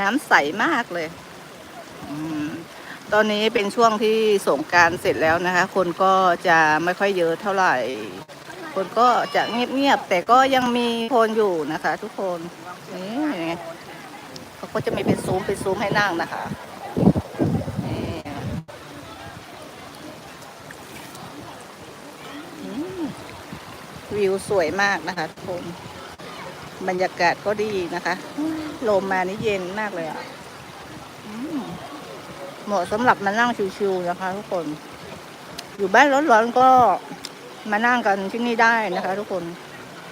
น้ำใสมากเลยอตอนนี้เป็นช่วงที่สงการเสร็จแล้วนะคะ คนก็จะไม่ค่อยเยอะเท่าไหร่ คนก็จะเงียบๆ แต่ก็ยังมีคนอยู่นะคะ ทุกคน นี่เขาก็จะมีเป็นซุ้มเป็นซุ้มให้นั่งนะคะวิวสวยมากนะคะทุกคน บรรยากาศก็ดีนะคะ ลมมานี่เย็นมากเลยอะอเหมาะสำหรับมานั่งชิวๆนะคะ ทุกคน อยู่บ้านร้อนๆก็มานั่งกันที่นี่ได้นะคะ ทุกคน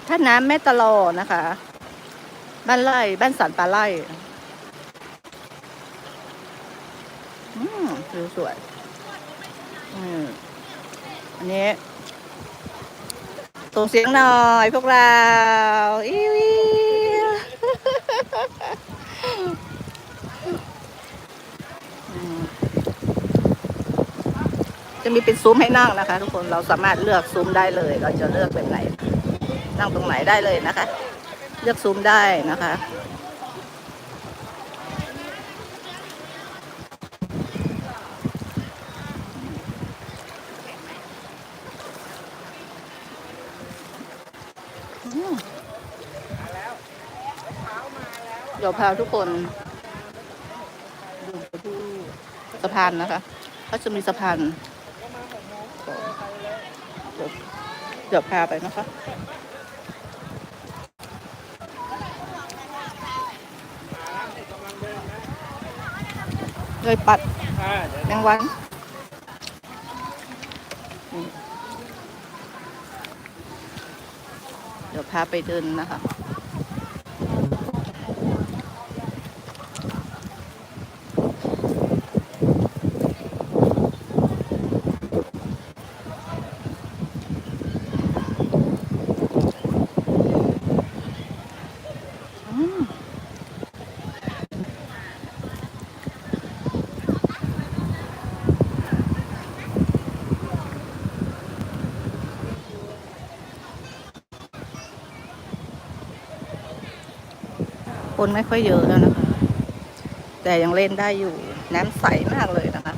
ถ้าน้ำแม่ตะลอนะคะ บ้านไร่บ้านสันปลาไร่อืมวิวสวยอืมอันนี้ส่งเสียงหน่อยพวกเราอิวอิว อืม จะมีเป็นซุ้มให้นั่งนะคะ ทุกคนเราสามารถเลือกซุ้มได้เลย เราจะเลือกแบบไหน นั่งตรงไหนได้เลยนะคะ เลือกซุ้มได้นะคะเดี๋ยวพาทุกคนดูสะพานนะคะเขาจะมีสะพาน เดี๋ยวเดี๋ยวพาไปนะคะเลยปัดแมงวันเดี๋ยวพาไปเดินนะคะ คนไม่ค่อยเยอะแล้วนะคะ แต่ยังเล่นได้อยู่น้ำใสมากเลยนะคะ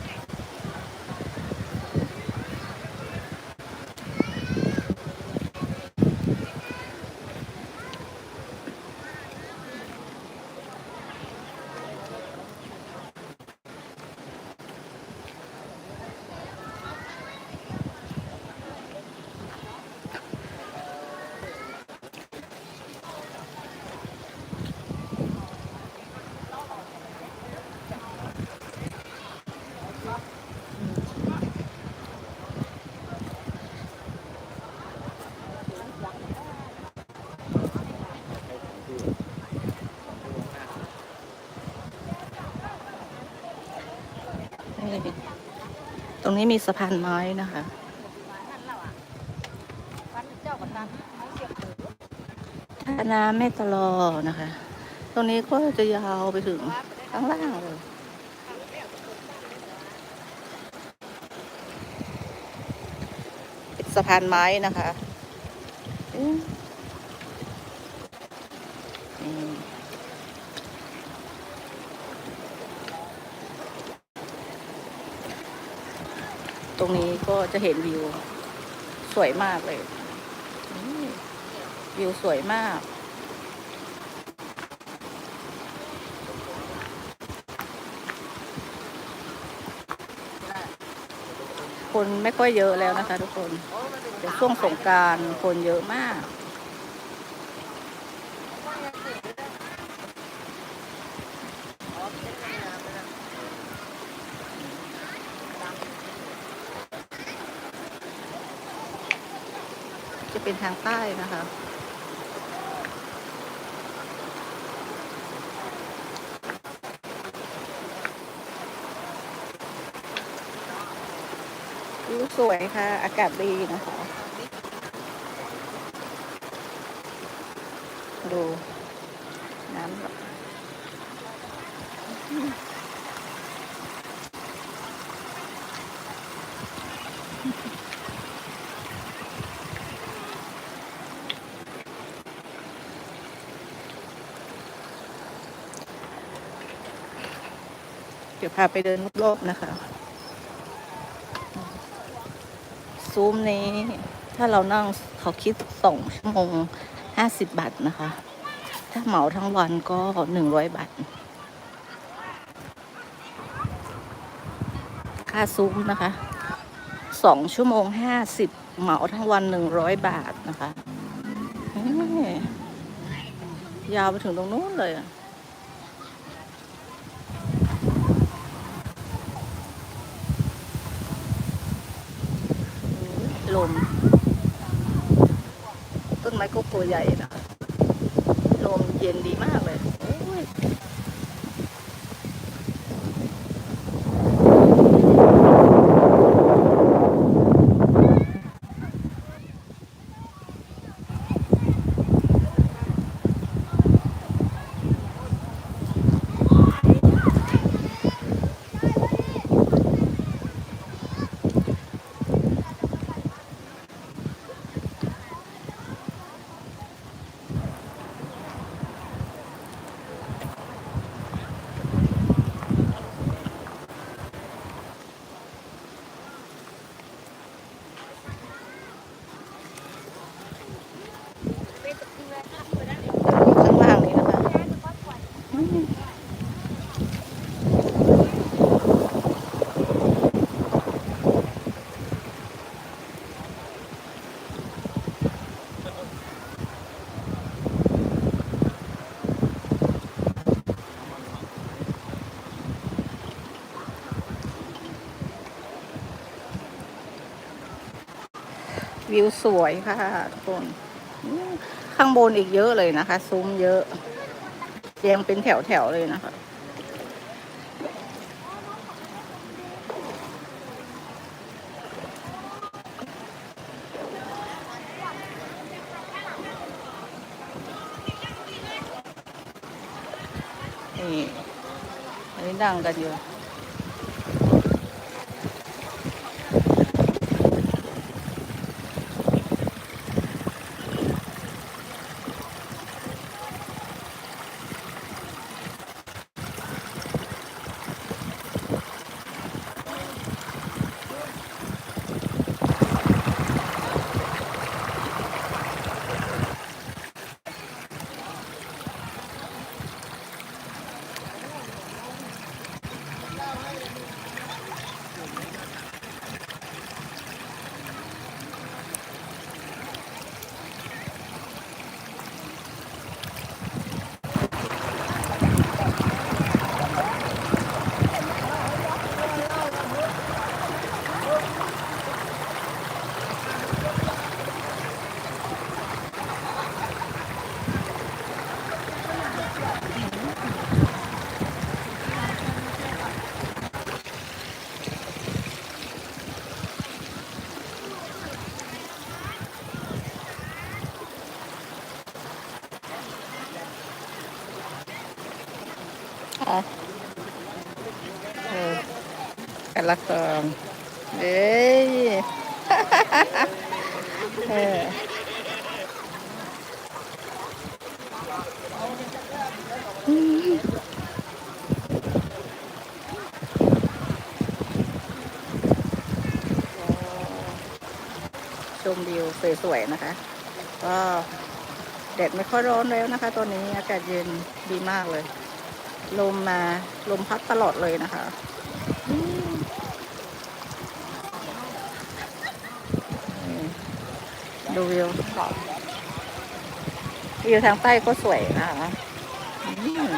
รงนี้มีสะพานไม้นะคะท่าน้ำแม่ตลอนะคะ ตรงนี้ก็จะยาวไปถึงข้างล่างเลยสะพานไม้นะคะอืมอืม ตรงนี้ก็จะเห็นวิว สวยมากเลย วิวสวยมาก คนไม่ค่อยเยอะแล้วนะคะทุกคน เดี๋ยวช่วงสงการคนเยอะมาก จะเป็นทางใต้นะคะ วิวสวยค่ะ อากาศดีนะคะ ดู น้ำ เดี๋ยวพาไปเดินรอบๆนะคะ ซูมนี้ ถ้าเรานั่งเขาคิดสองชั่วโมงห้าสิบบาทนะคะ ถ้าเหมาทั้งวันก็หนึ่งร้อยบาท ค่าซูมนะคะสองชั่วโมงห้าสิบเหมาทั้งวันหนึ่งร้อยบาทนะคะยยาวไปถึงตรงนู้นเลยอะ ลม ต้นไม้ก็ตัวใหญ่นะลมเย็นดีมากเลย วิวสวยค่ะทุกคนข้างบนอีกเยอะเลยนะคะ ซุ้มเยอะเรียงเป็นแถวๆเลยนะคะนี่อันนี้ดังกันอยู่ กันละกองเอ้ยเออชมวิวสวยๆนะคะ ก็แดดไม่ค่อยร้อนแล้วนะคะตอนนี้อากาศเย็นดีมากเลย ลมมาลมพัดตลอดเลยนะคะดูวิววิวทางใต้ก็สวยนะคะอืม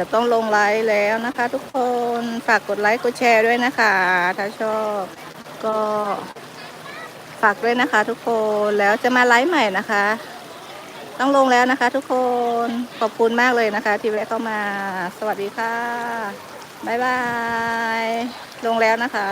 ดี๋ยวต้องลงไลฟ์แล้วนะคะ ทุกคนฝากกดไลค์กดแชร์ด้วยนะคะ ถ้าชอบก็ฝากด้วยนะคะ ทุกคนแล้วจะมาไลฟ์ใหม่นะคะ ต้องลงแล้วนะคะ ทุกคนขอบคุณมากเลยนะคะ ที่แวะเข้ามา สวัสดีค่ะบ๊ายบายลงแล้วนะคะ